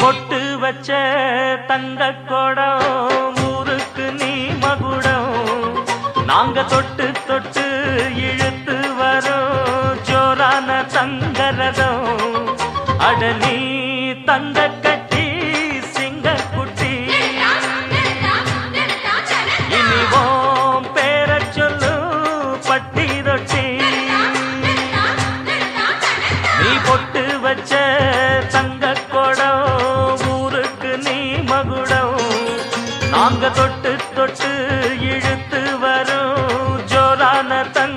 பொட்டு வச்ச தங்க கொடம் ஊருக்கு நீ மகுடம். நாங்க தொட்டு தொட்டு இழுத்து வரோம் ஜோரான தங்கரதம். அட நீ தங்க கட்டி சிங்க நாங்க தொட்டு தொட்டு இழுத்து வரும் ஜோரான தன்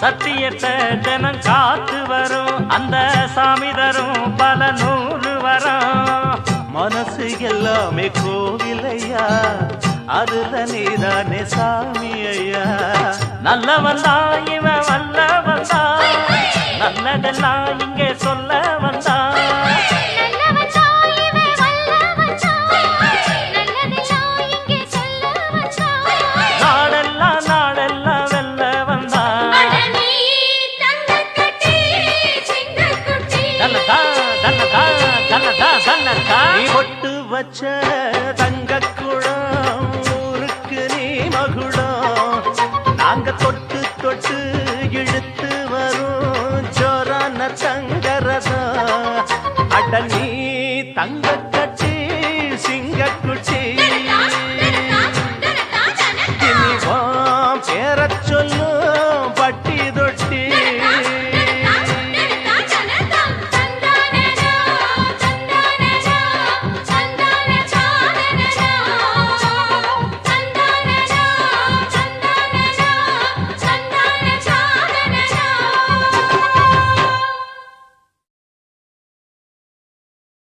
சத்தியத்தை ஜனம் காத்து வரும். அந்த சாமி தரும் பல நூறு வரும். மனசு எல்லாமே கோவிலையா? அதுல நீதானே சாமி ஐயா? நல்லவன் தான் இவன் வல்லவன் தான். நல்லதெல்லாம் வச்ச தங்க குடம் ஊருக்கு நீ மகுடம். நாங்க தொட்டு தொட்டு இழுத்து வரும். ஜோரான தங்க